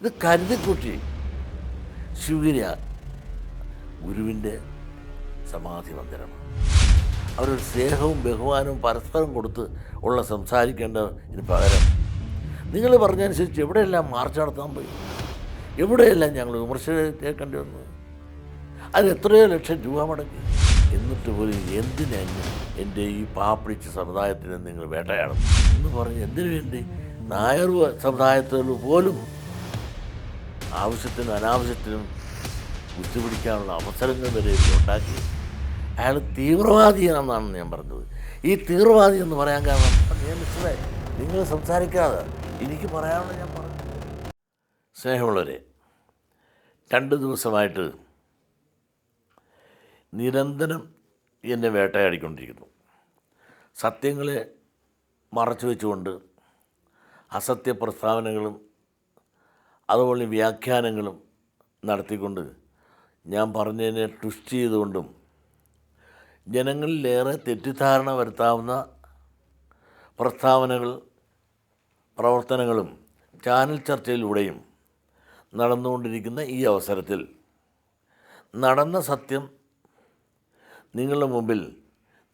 ഇത് കരുതിക്കൂട്ടി ശിവഗിരി ഗുരുവിന്റെ സമാധി മന്ദിരമാണ്. അവരൊരു സ്നേഹവും ബഹുമാനവും പരസ്പരം കൊടുത്ത് ഉള്ള സംസാരിക്കേണ്ടതിന് പകരം. നിങ്ങൾ പറഞ്ഞനുസരിച്ച് എവിടെയെല്ലാം മാർച്ച് നടത്താൻ പോയി? എവിടെയെല്ലാം ഞങ്ങൾ വിമർശനം കേൾക്കേണ്ടി വന്നു? അത് എത്രയോ ലക്ഷം രൂപ മുടക്കി എന്നിട്ട് പോലും എന്തിനാണ് എന്റെ ഈ പാപ്പിടിച്ച സമുദായത്തിന് നിങ്ങൾ വേട്ടയാടും? എന്ന് പറഞ്ഞ് എന്തിനു വേണ്ടി? നായർ സമുദായത്തിൽ പോലും ആവശ്യത്തിനും അനാവശ്യത്തിനും കുത്തിപിടിക്കാനുള്ള അവസരങ്ങൾ വരെ ഉണ്ടാക്കി. അയാൾ തീവ്രവാദിയാണെന്നാണ് ഞാൻ പറഞ്ഞത്. ഈ തീവ്രവാദി എന്ന് പറയാൻ കാരണം ഞാൻ മനസ്സിലായി. നിങ്ങൾ സംസാരിക്കാതെ എനിക്ക് പറയാനുള്ള ഞാൻ പറഞ്ഞു സ്നേഹമുള്ളവരെ രണ്ട് ദിവസമായിട്ട് നിരന്തരം എന്നെ വേട്ടയാടിക്കൊണ്ടിരിക്കുന്നു. സത്യങ്ങളെ മറച്ചു വെച്ചുകൊണ്ട് അസത്യ പ്രസ്താവനകളും അതുപോലെ വ്യാഖ്യാനങ്ങളും നടത്തിക്കൊണ്ട് ഞാൻ പറഞ്ഞതിനെ ട്വിസ്റ്റ് ചെയ്തുകൊണ്ടും ജനങ്ങളിലേറെ തെറ്റിദ്ധാരണ വരുത്താവുന്ന പ്രസ്താവനകൾ പ്രവർത്തനങ്ങളും ചാനൽ ചർച്ചയിലൂടെയും നടന്നുകൊണ്ടിരിക്കുന്ന ഈ അവസരത്തിൽ നടന്ന സത്യം നിങ്ങളുടെ മുമ്പിൽ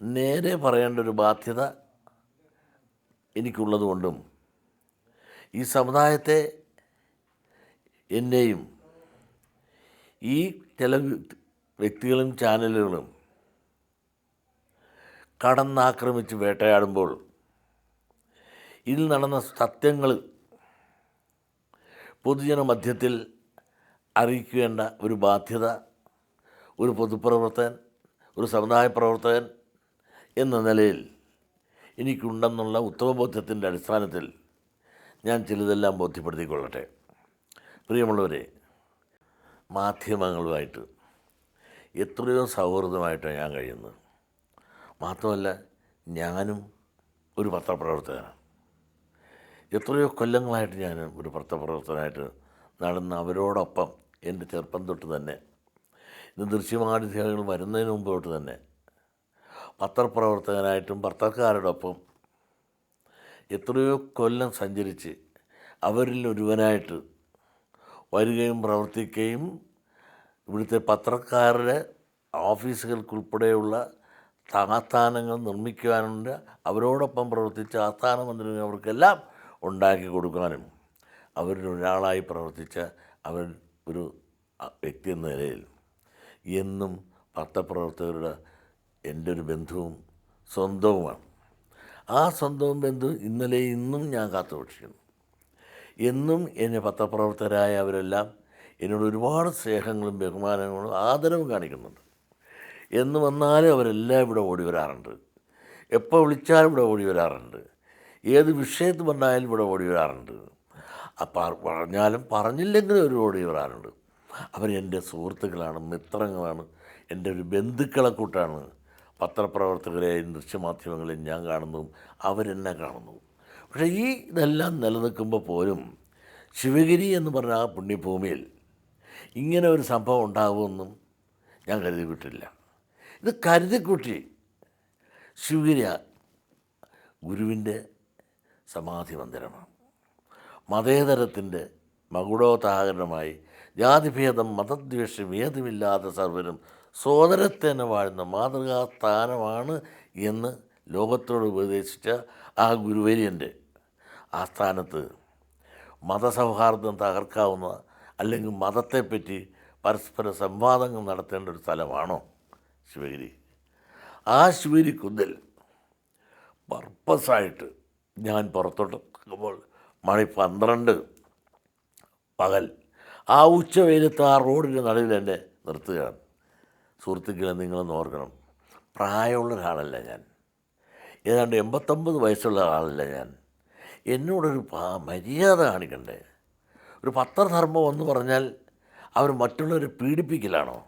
നേരെ പറയേണ്ട ഒരു ബാധ്യത എനിക്കുള്ളതുകൊണ്ടും ഈ സമുദായത്തെ എന്നെയും ഈ ചില വ്യക്തികളും ചാനലുകളും കടന്നാക്രമിച്ച് വേട്ടയാടുമ്പോൾ ഇതിൽ നടന്ന സത്യങ്ങൾ പൊതുജന മധ്യത്തിൽ അറിയിക്കേണ്ട ഒരു ബാധ്യത ഒരു പൊതുപ്രവർത്തകൻ ഒരു സമുദായ പ്രവർത്തകൻ എന്ന നിലയിൽ എനിക്കുണ്ടെന്നുള്ള ഉത്തമബോധ്യത്തിന്റെ അടിസ്ഥാനത്തിൽ ഞാൻ ചിലതെല്ലാം ബോധ്യപ്പെടുത്തിക്കൊള്ളട്ടെ. പ്രിയമുള്ളവരെ മാധ്യമങ്ങളുമായിട്ട് എത്രയോ സൗഹൃദമായിട്ടാണ് ഞാൻ കഴിയുന്നത്. മാത്രമല്ല ഞാനും ഒരു പത്രപ്രവർത്തകനാണ്. എത്രയോ കൊല്ലങ്ങളായിട്ട് ഞാൻ ഒരു പത്രപ്രവർത്തകനായിട്ട് നടന്ന അവരോടൊപ്പം എന്റെ ചെറുപ്പം തൊട്ട് തന്നെ ഇന്ന് ദൃശ്യമാധ്യമങ്ങൾ വരുന്നതിന് മുമ്പ് തൊട്ട് തന്നെ പത്രപ്രവർത്തകനായിട്ടും പത്രക്കാരോടൊപ്പം എത്രയോ കൊല്ലം സഞ്ചരിച്ച് അവരിൽ ഒരുവനായിട്ട് വരികയും പ്രവർത്തിക്കുകയും ഇവിടുത്തെ പത്രക്കാരുടെ ഓഫീസുകൾക്കുൾപ്പെടെയുള്ള ആസ്ഥാനങ്ങൾ നിർമ്മിക്കുവാനുണ്ട്. അവരോടൊപ്പം പ്രവർത്തിച്ച ആസ്ഥാന മന്ദിരങ്ങൾ അവർക്കെല്ലാം ഉണ്ടാക്കി കൊടുക്കാനും അവരിൽ ഒരാളായി പ്രവർത്തിച്ച അവർ ഒരു വ്യക്തി എന്ന നിലയിൽ എന്നും പത്രപ്രവർത്തകരുടെ എന്റെ ഒരു ബന്ധുവും സ്വന്തവുമാണ്. ആ സ്വന്തവും ബന്ധു ഇന്നലെ ഇന്നും ഞാൻ കാത്തുസൂക്ഷിക്കുന്നു എന്നും എന്നെ പത്രപ്രവർത്തകരായ അവരെല്ലാം എന്നോട് ഒരുപാട് സ്നേഹങ്ങളും ബഹുമാനങ്ങളും ആദരവും കാണിക്കുന്നുണ്ട്. എന്ന് വന്നാലും അവരെല്ലാം ഇവിടെ ഓടി വരാറുണ്ട്. എപ്പോൾ വിളിച്ചാലും ഇവിടെ ഓടി വരാറുണ്ട്. ഏത് വിഷയത്തിൽ വന്നാലും ഇവിടെ ഓടി വരാറുണ്ട്. അപ്പം പറഞ്ഞാലും പറഞ്ഞില്ലെങ്കിലും അവർ ഓടി വരാറുണ്ട്. അവർ എന്റെ സുഹൃത്തുക്കളാണ് മിത്രങ്ങളാണ് എന്റെ ഒരു ബന്ധുക്കളെ കൂട്ടാണ്. പത്രപ്രവർത്തകരെയും ദൃശ്യമാധ്യമങ്ങളെയും ഞാൻ കാണുന്നതും അവരെന്നെ കാണുന്നു പക്ഷേ ഈ ഇതെല്ലാം നിലനിൽക്കുമ്പോൾ പോലും ശിവഗിരി എന്ന് പറഞ്ഞ ആ പുണ്യഭൂമിയിൽ ഇങ്ങനെ ഒരു സംഭവം ഉണ്ടാകുമെന്നും ഞാൻ കരുതിവിട്ടില്ല ഇത് കരുതിക്കുട്ടി ശിവഗിരി ഗുരുവിന്റെ സമാധി മന്ദിരമാണ്. മതേതരത്തിന്റെ മകുടോദാഹരണമായി ജാതിഭേദം മതദ്വേഷം ഏതുമില്ലാത്ത സർവരും സോദരത്തേനെ വാഴുന്ന മാതൃകാ സ്ഥാനമാണ് എന്ന് ലോകത്തോട് ഉപദേശിച്ച ആ ഗുരുവര്യന്റെ ആ സ്ഥാനത്ത് മതസൗഹാർദ്ദം തകർക്കാവുന്ന അല്ലെങ്കിൽ മതത്തെപ്പറ്റി പരസ്പര സംവാദങ്ങൾ നടത്തേണ്ട ഒരു സ്ഥലമാണോ ശിവഗിരി? ആ ശിവഗിരി കുന്നിൽ പർപ്പസായിട്ട് ഞാൻ പുറത്തോട്ട് നിൽക്കുമ്പോൾ മണി പന്ത്രണ്ട് പകൽ ആ ഉച്ച വെയിലത്ത് ആ റോഡിന്റെ നടുവിൽ എന്നെ നിർത്തുകയാണ്. സുഹൃത്തുക്കളെ നിങ്ങളൊന്ന് ഓർക്കണം. പ്രായമുള്ള ഒരാളല്ല ഞാൻ. ഏതാണ്ട് എൺപത്തൊമ്പത് വയസ്സുള്ള ആളല്ല ഞാൻ. എന്നോടൊരു മര്യാദ കാണിക്കണ്ടേ? ഒരു പത്രധർമ്മം എന്ന് പറഞ്ഞാൽ അവർ മറ്റുള്ളവരെ പീഡിപ്പിക്കലാണോ?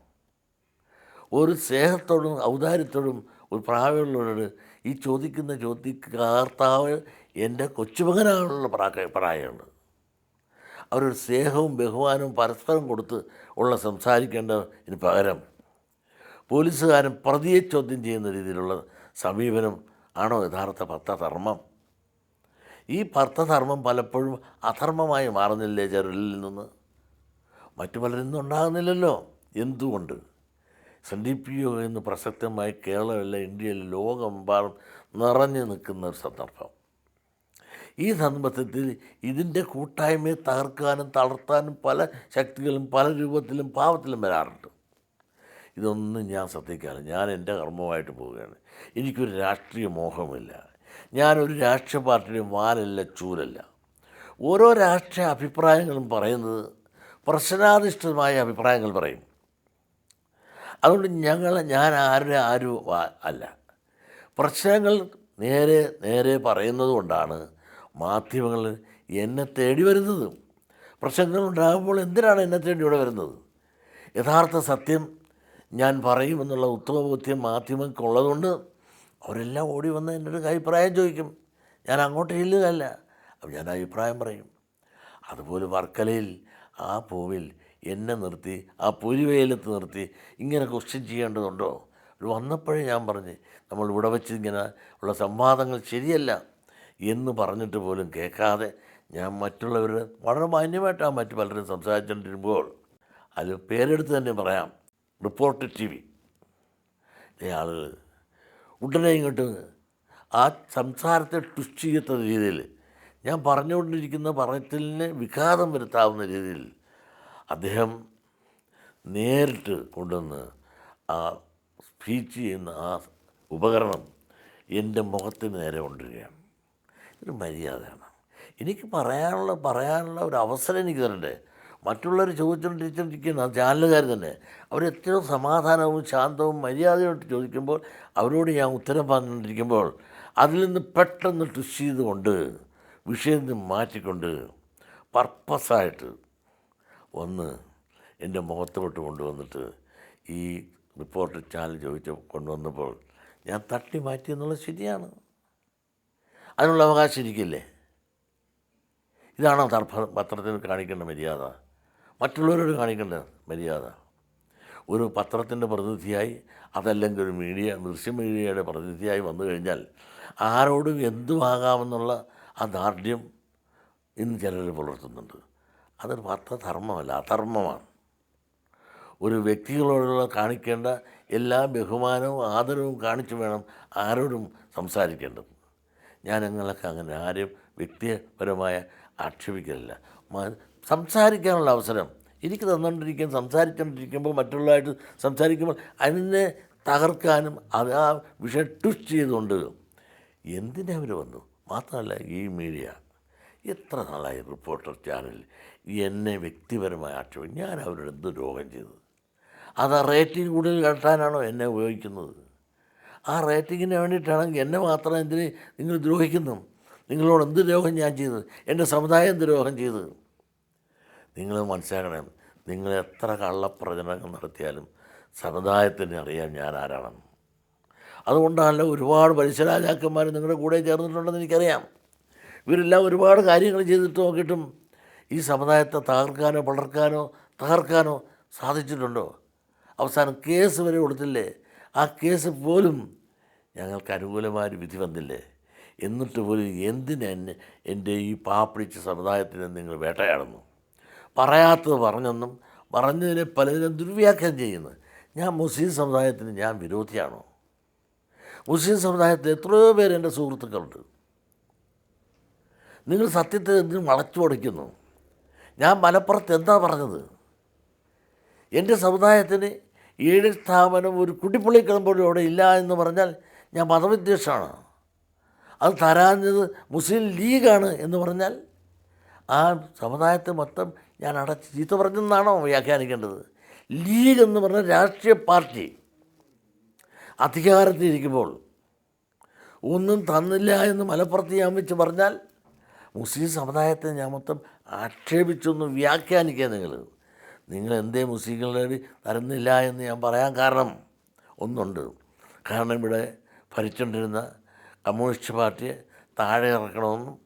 ഒരു സ്നേഹത്തോടും ഔദാര്യത്തോടും ഒരു പ്രായമുള്ളവരോട് ഈ ചോദിക്കുന്ന ചോദ്യകർത്താവ് എന്റെ കൊച്ചുമകനാണുള്ള പ്രായ പ്രായമാണ്. അവരൊരു സ്നേഹവും ബഹുമാനവും പരസ്പരം കൊടുത്ത് ഉള്ള സംസാരിക്കേണ്ടതിന് പകരം. പോലീസുകാരൻ പ്രതിയെ ചോദ്യം ചെയ്യുന്ന രീതിയിലുള്ള സമീപനം ആണോ യഥാർത്ഥ പത്രധർമ്മം? ഈ ഭർത്തധർമ്മം പലപ്പോഴും അധർമ്മമായി മാറുന്നില്ലേ ചിലരിൽ നിന്ന്? മറ്റു പലരൊന്നും ഉണ്ടാകുന്നില്ലല്ലോ. എന്തുകൊണ്ട്? ഒ എന്ന് പ്രസക്തമായി കേരളമല്ല ഇന്ത്യയിൽ ലോകമെമ്പാടും നിറഞ്ഞു നിൽക്കുന്ന ഒരു സന്ദർഭം. ഈ സന്ദർഭത്തിൽ ഇതിന്റെ കൂട്ടായ്മയെ തകർക്കാനും തളർത്താനും പല ശക്തികളും പല രൂപത്തിലും ഭാവത്തിലും വരാറുണ്ട്. ഇതൊന്നും ഞാൻ ശ്രദ്ധിക്കാറ് ഞാൻ എന്റെ കർമ്മമായിട്ട് പോവുകയാണ്. എനിക്കൊരു രാഷ്ട്രീയ മോഹമില്ല ഞാനൊരു രാഷ്ട്രീയ പാർട്ടിയുടെ വാലല്ല ചൂരല്ല ഓരോ രാഷ്ട്രീയ അഭിപ്രായങ്ങളും പറയുന്നത് പ്രശ്നാധിഷ്ഠിതമായ അഭിപ്രായങ്ങൾ പറയും. അതുകൊണ്ട് ഞങ്ങൾ ഞാൻ ആരുടെ ആരും അല്ല. പ്രശ്നങ്ങൾ നേരെ നേരെ പറയുന്നത് കൊണ്ടാണ് മാധ്യമങ്ങൾ എന്നെ തേടി വരുന്നത്. പ്രശ്നങ്ങൾ ഉണ്ടാകുമ്പോൾ എന്തിനാണ് എന്നെ തേടി ഇവിടെ വരുന്നത്? യഥാർത്ഥ സത്യം ഞാൻ പറയുമെന്നുള്ള ഉത്തമബോധ്യം മാധ്യമങ്ങൾക്കുള്ളതുകൊണ്ട് അവരെല്ലാം ഓടി വന്ന് ഒരു അഭിപ്രായം ചോദിക്കും. ഞാൻ അങ്ങോട്ട് ചെല്ലുകയല്ല അപ്പം ഞാൻ അഭിപ്രായം പറയും. അതുപോലെ വർക്കലയിൽ ആ പൂവിൽ എന്നെ നിർത്തി ആ പുലിവെയിലത്ത് നിർത്തി ഇങ്ങനെ ക്വസ്റ്റ്യൻ ചെയ്യേണ്ടതുണ്ടോ? വന്നപ്പോഴേ ഞാൻ പറഞ്ഞ് നമ്മൾ ഇവിടെ വെച്ച് ഇങ്ങനെ ഉള്ള സംവാദങ്ങൾ ശരിയല്ല എന്ന് പറഞ്ഞിട്ട് പോലും കേൾക്കാതെ ഞാൻ മറ്റുള്ളവർ വളരെ മാന്യമായിട്ടാണ് മറ്റു പലരും സംസാരിച്ചുകൊണ്ടിരുമ്പോൾ അതിൽ പേരെടുത്ത് തന്നെ പറയാം. Report T V. ആളുകൾ ഉടനെ ഇങ്ങോട്ട് ആ സംസാരത്തെ ട്വിസ്റ്റ് ചെയ്യത്ത രീതിയിൽ ഞാൻ പറഞ്ഞുകൊണ്ടിരിക്കുന്ന പറയത്തിലിന് വിഘാതം വരുത്താവുന്ന രീതിയിൽ അദ്ദേഹം നേരിട്ട് കൊണ്ടുവന്ന് ആ സ്പീച്ച് ചെയ്യുന്ന ആ ഉപകരണം എന്റെ മുഖത്തിന് നേരെ കൊണ്ടുവരികയാണ്. ഇതൊരു മര്യാദയാണ്. എനിക്ക് പറയാനുള്ള പറയാനുള്ള ഒരു അവസരം എനിക്ക് തരണ്ടേ? മറ്റുള്ളവർ ചോദിച്ചുകൊണ്ടിരിച്ചിരിക്കുന്ന ചാനലുകാർ തന്നെ അവരെത്രയോ സമാധാനവും ശാന്തവും മര്യാദയോട്ട് ചോദിക്കുമ്പോൾ അവരോട് ഞാൻ ഉത്തരം പറഞ്ഞുകൊണ്ടിരിക്കുമ്പോൾ അതിൽ നിന്ന് പെട്ടെന്ന് ട്വിസ്റ്റ് ചെയ്തുകൊണ്ട് വിഷയത്തിൽ മാറ്റിക്കൊണ്ട് പർപ്പസായിട്ട് ഒന്ന് എന്റെ മുഖത്തോട്ട് കൊണ്ടുവന്നിട്ട് ഈ റിപ്പോർട്ട് ചാനൽ ചോദിച്ച് കൊണ്ടുവന്നപ്പോൾ ഞാൻ തട്ടി മാറ്റി എന്നുള്ളത് ശരിയാണ്. അതിനുള്ള അവകാശം ഇരിക്കില്ലേ ഇതാണോ തർപ്പ പത്രത്തിന് കാണിക്കേണ്ട മര്യാദ? മറ്റുള്ളവരോട് കാണിക്കേണ്ട മര്യാദ. ഒരു പത്രത്തിന്റെ പ്രതിനിധിയായി അതല്ലെങ്കിൽ ഒരു മീഡിയ ദൃശ്യ മീഡിയയുടെ പ്രതിനിധിയായി വന്നു കഴിഞ്ഞാൽ ആരോടും എന്തുമാകാമെന്നുള്ള ആ ദാർഢ്യം ഇന്ന് ചിലർ പുലർത്തുന്നുണ്ട്. അതൊരു പത്രധർമ്മമല്ല അധർമ്മമാണ്. ഒരു വ്യക്തികളോടുള്ള കാണിക്കേണ്ട എല്ലാ ബഹുമാനവും ആദരവും കാണിച്ചു വേണം ആരോടും സംസാരിക്കേണ്ടത്. ഞാൻ ഞങ്ങളൊക്കെ അങ്ങനെ ആരും വ്യക്തിപരമായ ആക്ഷേപിക്കലില്ല. സംസാരിക്കാനുള്ള അവസരം. എനിക്ക് തന്നുകൊണ്ടിരിക്കാൻ സംസാരിച്ചുകൊണ്ടിരിക്കുമ്പോൾ മറ്റുള്ളവരായിട്ട് സംസാരിക്കുമ്പോൾ അതിനെ തകർക്കാനും അത് ആ വിഷയം ട്വിസ്റ്റ് ചെയ്തുകൊണ്ട് എന്തിനവർ വന്നു? മാത്രമല്ല ഈ മീഡിയ എത്ര നാളായി റിപ്പോർട്ടർ ചാനൽ എന്നെ വ്യക്തിപരമായി ആക്ഷേപം ഞാൻ അവരോട് എന്ത് രോഗം ചെയ്തത്? അത് ആ റേറ്റിംഗ് കൂടുതൽ കെട്ടാനാണോ എന്നെ ഉപയോഗിക്കുന്നത്? ആ റേറ്റിങ്ങിന് വേണ്ടിയിട്ടാണെങ്കിൽ എന്നെ മാത്രം എന്തിന് നിങ്ങൾ ദ്രോഹിക്കുന്നു? നിങ്ങളോട് എന്ത് ദ്രോഹം ഞാൻ ചെയ്തത്? എന്റെ സമുദായം ദ്രോഹം ചെയ്തത്? നിങ്ങൾ മനസ്സിലാക്കണം നിങ്ങൾ എത്ര കള്ളപ്രചരണങ്ങൾ നടത്തിയാലും സമുദായത്തിന് അറിയാൻ ഞാൻ ആരാണെന്ന് അതുകൊണ്ടാണല്ലോ ഒരുപാട് പലിശരാജാക്കന്മാർ നിങ്ങളുടെ കൂടെ ചേർന്നിട്ടുണ്ടെന്ന് എനിക്കറിയാം. ഇവരെല്ലാം ഒരുപാട് കാര്യങ്ങൾ ചെയ്തിട്ട് നോക്കിയിട്ടും ഈ സമുദായത്തെ തകർക്കാനോ വളർക്കാനോ തകർക്കാനോ സാധിച്ചിട്ടുണ്ടോ? അവസാനം കേസ് വരെ കൊടുത്തില്ലേ? ആ കേസ് പോലും ഞങ്ങൾക്ക് അനുകൂലമായ വിധി വന്നില്ലേ? എന്നിട്ട് പോലും എന്തിനെ എന്റെ ഈ പാപ്പിടിച്ച സമുദായത്തിനെ നിങ്ങൾ വേട്ടയാടുന്നു? പറയാത്തത് പറഞ്ഞെന്നും പറഞ്ഞതിനെ പലതിനും ദുർവ്യാഖ്യാനം ചെയ്യുന്നു. ഞാൻ മുസ്ലിം സമുദായത്തിന് ഞാൻ വിരോധിയാണോ? മുസ്ലിം സമുദായത്തിൽ എത്രയോ പേര് എന്റെ സുഹൃത്തുക്കളുണ്ട്. നിങ്ങൾ സത്യത്തെ എന്തിനും വളച്ചു പൊടിക്കുന്നു? ഞാൻ മലപ്പുറത്ത് എന്താ പറഞ്ഞത്? എന്റെ സമുദായത്തിന് ഏഴ് സ്ഥാപനം ഒരു കുട്ടിപ്പുള്ളിക്കളം പോലും അവിടെ ഇല്ല എന്ന് പറഞ്ഞാൽ ഞാൻ മതവിദ്വേഷമാണ്. അത് തരാഞ്ഞത് മുസ്ലിം ലീഗാണ് എന്ന് പറഞ്ഞാൽ ആ സമുദായത്തെ മൊത്തം ഞാൻ അടച്ച് ചീത്ത പറഞ്ഞെന്നാണോ വ്യാഖ്യാനിക്കേണ്ടത്? ലീഗ് എന്ന് പറഞ്ഞ രാഷ്ട്രീയ പാർട്ടി അധികാരത്തിലിരിക്കുമ്പോൾ ഒന്നും തന്നില്ല എന്ന് മലപ്പുറത്ത് ഞാൻ വെച്ച് പറഞ്ഞാൽ മുസ്ലിം സമുദായത്തെ ഞാൻ മൊത്തം ആക്ഷേപിച്ചൊന്നും വ്യാഖ്യാനിക്കുക നിങ്ങൾ. നിങ്ങൾ എന്തേ മുസ്ലിങ്ങളുടെ തരുന്നില്ല എന്ന് ഞാൻ പറയാൻ കാരണം ഒന്നുണ്ട്. കാരണം ഇവിടെ ഭരിച്ചുകൊണ്ടിരുന്ന കമ്മ്യൂണിസ്റ്റ് പാർട്ടിയെ താഴെ ഇറക്കണമെന്നും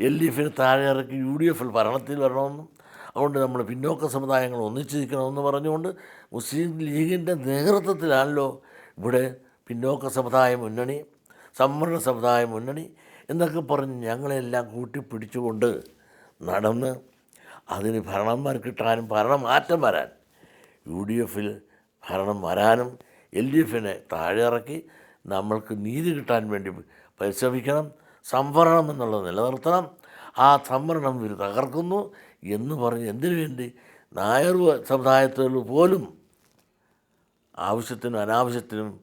എൽ ഡി എഫിന് താഴെ ഇറക്കി യു ഡി എഫിൽ ഭരണത്തിൽ വരണമെന്നും അതുകൊണ്ട് നമ്മൾ പിന്നോക്ക സമുദായങ്ങൾ ഒന്നിച്ചിരിക്കണമെന്ന് പറഞ്ഞുകൊണ്ട് മുസ്ലിം ലീഗിന്റെ നേതൃത്വത്തിലാണല്ലോ ഇവിടെ പിന്നോക്ക സമുദായ മുന്നണി സംവരണ സമുദായ മുന്നണി എന്നൊക്കെ പറഞ്ഞ് ഞങ്ങളെല്ലാം കൂട്ടിപ്പിടിച്ചുകൊണ്ട് നടന്ന് അതിന് ഭരണം കിട്ടാനും ഭരണം മാറ്റം വരാൻ യു ഡി എഫിൽ ഭരണം വരാനും എൽ ഡി എഫിനെ താഴെ ഇറക്കി നമ്മൾക്ക് നീതി കിട്ടാൻ വേണ്ടി പരിശ്രമിക്കണം സംവരണം എന്നുള്ളത് നിലനിർത്തണം. ആ സംവരണം ഇവർ തകർക്കുന്നു. എന്ന് പറഞ്ഞ് എന്തിനു വേണ്ടി? നായർ സമുദായത്തിൽ പോലും ആവശ്യത്തിനും അനാവശ്യത്തിനും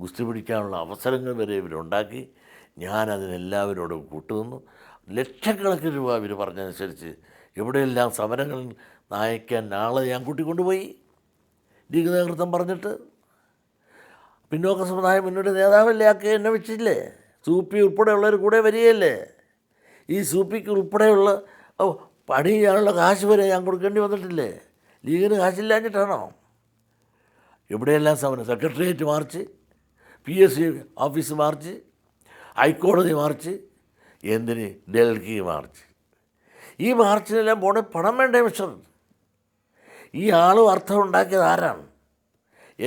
ഗുസ്തി പിടിക്കാനുള്ള അവസരങ്ങൾ വരെ ഇവരുണ്ടാക്കി ഞാനതിനെല്ലാവരോടും കൂട്ടുനിന്നു. ലക്ഷക്കണക്കിന് രൂപ ഇവർ പറഞ്ഞതനുസരിച്ച് എവിടെയെല്ലാം സമരങ്ങൾ നയിക്കാൻ നാളെ ഞാൻ കൂട്ടിക്കൊണ്ടുപോയി. ലീഗ് നേതൃത്വം പറഞ്ഞിട്ട്. പിന്നോക്ക സമുദായം മുന്നോട്ട് നേതാവല്ലേ? ആക്കി എന്നെ വെച്ചില്ലേ സൂപ്പി ഉൾപ്പെടെയുള്ളവർ കൂടെ വരികയല്ലേ? ഈ സൂപ്പിക്ക് ഉൾപ്പെടെയുള്ള പണി ചെയ്യാനുള്ള കാശ് വരെ ഞാൻ കൊടുക്കേണ്ടി വന്നിട്ടില്ലേ? ലീഗിന് കാശില്ലാഞ്ഞിട്ടാണോ? എവിടെയെല്ലാം സമരം secretariat march P S C office march ഹൈക്കോടതി മാർച്ച് എന്തിന് ഡൽഹി മാർച്ച്? ഈ മാർച്ചിനെല്ലാം പോണേ പണം വേണ്ടേ മിസ്റ്റർ? ഈ ആളും അർത്ഥം ഉണ്ടാക്കിയത് ആരാണ്?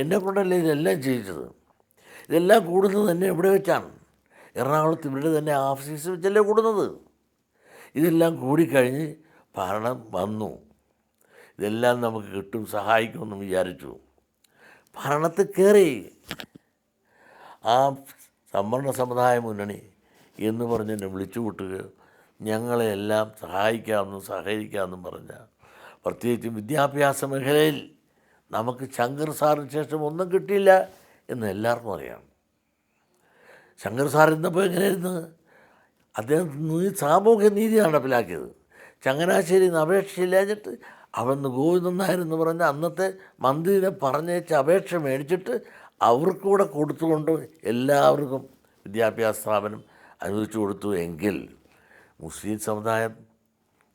എന്നെ കൊണ്ടല്ലേ ഇതെല്ലാം ചെയ്യിച്ചത്? ഇതെല്ലാം കൂടുന്നത് തന്നെ എവിടെ വെച്ചാണ്? എറണാകുളത്ത് ഇവിടെ തന്നെ ഓഫീസ് വെച്ചല്ലേ കൂടുന്നത്? ഇതെല്ലാം കൂടിക്കഴിഞ്ഞ് ഭരണം വന്നു. ഇതെല്ലാം നമുക്ക് കിട്ടും സഹായിക്കുമെന്ന് വിചാരിച്ചു. ഭരണത്തിൽ കയറി. ആ സംവരണ സമുദായ മുന്നണി എന്ന് പറഞ്ഞ് എന്നെ വിളിച്ചു കൂട്ടുകയോ ഞങ്ങളെ എല്ലാം സഹായിക്കാമെന്നും സഹകരിക്കാമെന്നും പറഞ്ഞ. പ്രത്യേകിച്ച് വിദ്യാഭ്യാസ മേഖലയിൽ നമുക്ക് ശങ്കർ സാറിന് ശേഷം ഒന്നും കിട്ടിയില്ല എന്ന് എല്ലാവർക്കും അറിയാം. ശങ്കർ സാർ ഇന്നപ്പോൾ എങ്ങനെയായിരുന്നു? അദ്ദേഹം സാമൂഹ്യ നീതി നടപ്പിലാക്കിയത്. ചങ്ങനാശ്ശേരി അപേക്ഷയില്ലാഞ്ഞിട്ട് അവിടുന്ന് ഗോവിന്ദൻ നായർ എന്ന് പറഞ്ഞ അന്നത്തെ മന്ത്രിനെ പറഞ്ഞേച്ച് അപേക്ഷ മേടിച്ചിട്ട് അവർക്കൂടെ കൊടുത്തുകൊണ്ട് എല്ലാവർക്കും വിദ്യാഭ്യാസ സ്ഥാപനം അനുവദിച്ചു കൊടുത്തു എങ്കിൽ മുസ്ലിം സമുദായം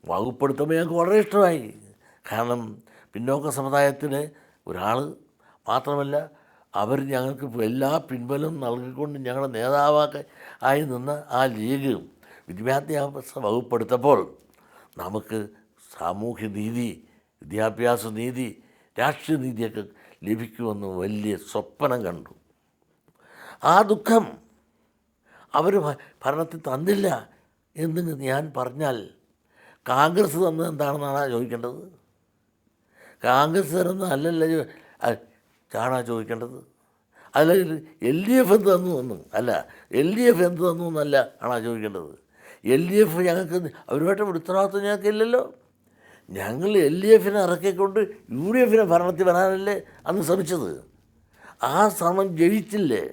വകുപ്പെടുത്തുമ്പോൾ ഞങ്ങൾക്ക് വളരെ ഇഷ്ടമായി. കാരണം പിന്നോക്ക സമുദായത്തിന് ഒരാൾ മാത്രമല്ല അവർ ഞങ്ങൾക്ക് എല്ലാ പിൻബലവും നൽകിക്കൊണ്ട് ഞങ്ങളുടെ നേതാവാക്ക ആയി നിന്ന ആ ലീഗ് വിദ്യാഭ്യാസ വകുപ്പെടുത്തപ്പോൾ നമുക്ക് സാമൂഹ്യ നീതി വിദ്യാഭ്യാസ നീതി രാഷ്ട്രീയ നീതിയൊക്കെ ലഭിക്കുമെന്ന് വലിയ സ്വപ്നം കണ്ടു. ആ ദുഃഖം അവർ ഭരണത്തിൽ തന്നില്ല എന്ന് ഞാൻ പറഞ്ഞാൽ കോൺഗ്രസ് തന്നത് എന്താണെന്നാണ് ചോദിക്കേണ്ടത്? കോൺഗ്രസ് തരുന്ന അല്ലല്ലോ ആണാ ചോദിക്കേണ്ടത്? അല്ലെങ്കിൽ എൽ ഡി എഫ് എന്ത് തന്നു എന്നും അല്ല എൽ ഡി എഫ് എന്ത് തന്നു എന്നല്ല ആണോ ചോദിക്കേണ്ടത്? എൽ ഡി എഫ് ഞങ്ങൾക്ക് അവരുമായിട്ട് ഉത്തരവാദിത്വം ഞങ്ങൾക്ക് ഇല്ലല്ലോ ഞങ്ങൾ എൽ ഡി എഫിനെ ഇറക്കിക്കൊണ്ട് യു ഡി എഫിനെ ഭരണത്തിൽ വരാനല്ലേ അന്ന് ശ്രമിച്ചത്. ആ ശ്രമം ജയിച്ചില്ലേ?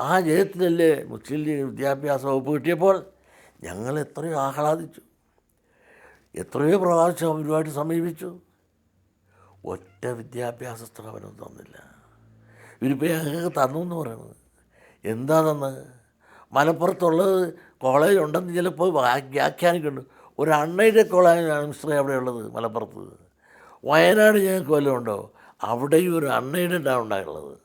ആ ജയത്തിനല്ലേ മുസ്ലിം ലീഗ് വിദ്യാഭ്യാസ വകുപ്പ് കിട്ടിയപ്പോൾ ഞങ്ങൾ എത്രയോ ആഹ്ലാദിച്ചു. എത്രയോ പ്രാവശ്യം അവരുമായിട്ട് സമീപിച്ചു. ഒറ്റ വിദ്യാഭ്യാസ സ്ഥാപനം തന്നില്ല. ഇവരിപ്പോൾ ഞങ്ങൾക്ക് തന്നു എന്ന് പറയുന്നത്. എന്താ മലപ്പുറത്തുള്ളത് കോളേജ് ഉണ്ടെന്ന് ചിലപ്പോൾ വ്യാ- വ്യാഖ്യാനിക്കുന്നുണ്ട്. ഒരു അണ്ണയുടെ കോളേജാണ് അവിടെ ഉള്ളത് മലപ്പുറത്ത്. വയനാട് ഞങ്ങൾക്ക് വല്ലതും ഉണ്ടോ? അവിടെയും ഒരു അണ്ണയുടെ ഉണ്ടാണ് ഉണ്ടായുള്ളത്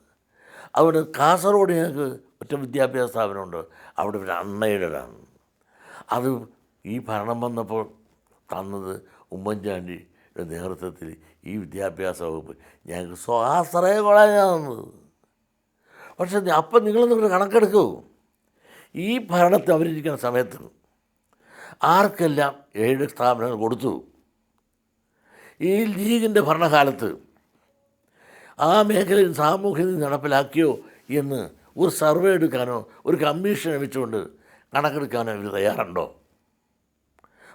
അവിടെ കാസർഗോഡ് ഞങ്ങൾക്ക് ഒറ്റ വിദ്യാഭ്യാസ സ്ഥാപനമുണ്ട് അവിടെ ഒരു അണ്ണയുടേതാണ് അത് ഈ ഭരണം വന്നപ്പോൾ തന്നത് ഉമ്മൻചാണ്ടിയുടെ നേതൃത്വത്തിൽ ഈ വിദ്യാഭ്യാസ വകുപ്പ്. ഞങ്ങൾക്ക് സ്വാശ്രയ കോളേജാണ് തന്നത്. പക്ഷേ അപ്പം നിങ്ങളൊന്നും കണക്കെടുക്കൂ ഈ ഭരണത്തിൽ അവരിരിക്കുന്ന സമയത്ത് ആർക്കെല്ലാം ഏഴ് സ്ഥാപനങ്ങൾ കൊടുത്തു? ഈ ലീഗിന്റെ ഭരണകാലത്ത് ആ മേഖലയിൽ സാമൂഹ്യ നടപ്പിലാക്കിയോ എന്ന് ഒരു സർവേ എടുക്കാനോ ഒരു കമ്മീഷൻ വെച്ചുകൊണ്ട് കണക്കെടുക്കാനോ ഇവർ തയ്യാറുണ്ടോ?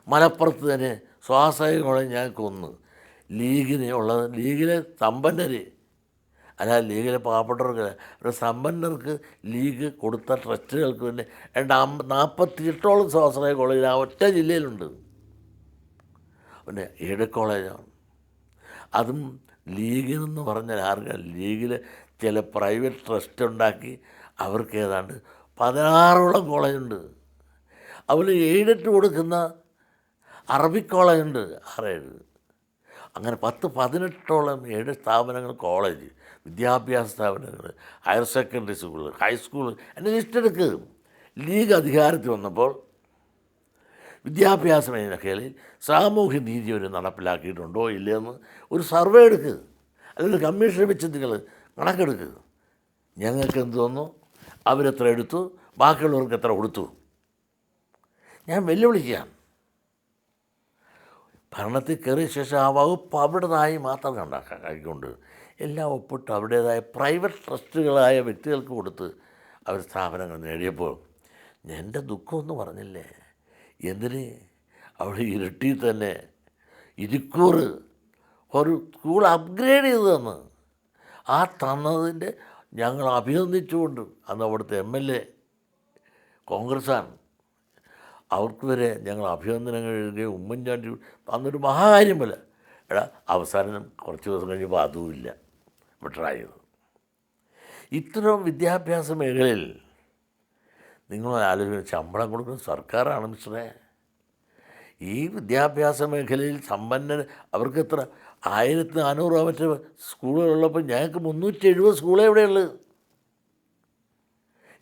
മലപ്പുറത്ത് തന്നെ സ്വാശ്രയ ഞാൻ ഒന്ന് ലീഗിന് ഉള്ളത് ലീഗിലെ സമ്പന്നർ അല്ല ലീഗിലെ പാവപ്പെട്ടവർക്ക് ഒരു സമ്പന്നർക്ക് ലീഗ് കൊടുത്ത ട്രസ്റ്റുകൾക്ക് പിന്നെ രണ്ട് നാൽപ്പത്തി എട്ടോളം സ്വാശ്രയ കോളേജ് ആ ഒറ്റ ജില്ലയിലുണ്ട്. പിന്നെ ഏഴ് കോളേജാണ്. അതും ലീഗിൽ നിന്ന് പറഞ്ഞാൽ ആർക്കും? ലീഗിൽ ചില പ്രൈവറ്റ് ട്രസ്റ്റ് ഉണ്ടാക്കി അവർക്ക് ഏതാണ്ട് പതിനാറോളം കോളേജുണ്ട്. അവന് എയ്ഡിട്ട് കൊടുക്കുന്ന അറബിക് കോളേജുണ്ട്. ആറേഴ് അങ്ങനെ പത്ത് പതിനെട്ടോളം ഏഴ് സ്ഥാപനങ്ങൾ കോളേജ്. വിദ്യാഭ്യാസ സ്ഥാപനങ്ങൾ higher secondary school high school എന്റെ ലിസ്റ്റ് എടുക്ക്. ലീഗ് അധികാരത്തിൽ വന്നപ്പോൾ വിദ്യാഭ്യാസ മേഖലയിൽ സാമൂഹ്യ നീതി ഒരു നടപ്പിലാക്കിയിട്ടുണ്ടോ ഇല്ലയെന്ന് ഒരു സർവേ എടുക്കുക അല്ലെങ്കിൽ കമ്മീഷൻ വെച്ച് നിങ്ങൾ കണക്കെടുക്കുക ഞങ്ങൾക്ക് എന്ത് തോന്നുന്നു അവരെത്ര എടുത്തു? ബാക്കിയുള്ളവർക്ക് എത്ര കൊടുത്തു? ഞാൻ വെല്ലുവിളിക്കുകയാണ്. ഭരണത്തിൽ കയറിയ ശേഷം ആ വകുപ്പ് അവിടുന്നായി മാത്രം കണ്ടാക്കാൻ കൈക്കൊണ്ട് എല്ലാം ഒപ്പിട്ട് അവരുടേതായ പ്രൈവറ്റ് ട്രസ്റ്റുകളായ വ്യക്തികൾക്ക് കൊടുത്ത് അവർ സ്ഥാപനങ്ങൾ നേടിയപ്പോൾ എന്റെ ദുഃഖമൊന്നും പറഞ്ഞില്ലേ? എന്തിന്? അവിടെ ഇരട്ടി തന്നെ ഇരിക്കൂർ ഒരു സ്കൂൾ അപ്ഗ്രേഡ് ചെയ്ത് തന്ന്. ആ തന്നതിന്റെ ഞങ്ങൾ അഭിനന്ദിച്ചുകൊണ്ട് അന്ന് അവിടുത്തെ എം എൽ എ കോൺഗ്രസ്സാണ്. അവർക്ക് വരെ ഞങ്ങൾ അഭിനന്ദനങ്ങൾ എഴുതുകയും ഉമ്മൻചാണ്ടി അന്നൊരു മഹാകാര്യം പോലെ. എടാ അവസാനം കുറച്ച് ദിവസം കഴിഞ്ഞപ്പോൾ അതുമില്ല വിട്ടറായത് ഇത്തരം വിദ്യാഭ്യാസ മേഖലയിൽ നിങ്ങൾ ആലോചിക്കുന്ന ശമ്പളം കൊടുക്കുന്ന സർക്കാരാണ് മിസ്റ്ററെ. ഈ വിദ്യാഭ്യാസ മേഖലയിൽ സമ്പന്നർ അവർക്ക് എത്ര? ആയിരത്തി നാനൂറ് രൂപ മറ്റേ സ്കൂളുകളുള്ളപ്പോൾ ഞങ്ങൾക്ക് മുന്നൂറ്റി എഴുപത് സ്കൂളേ എവിടെയുള്ളത്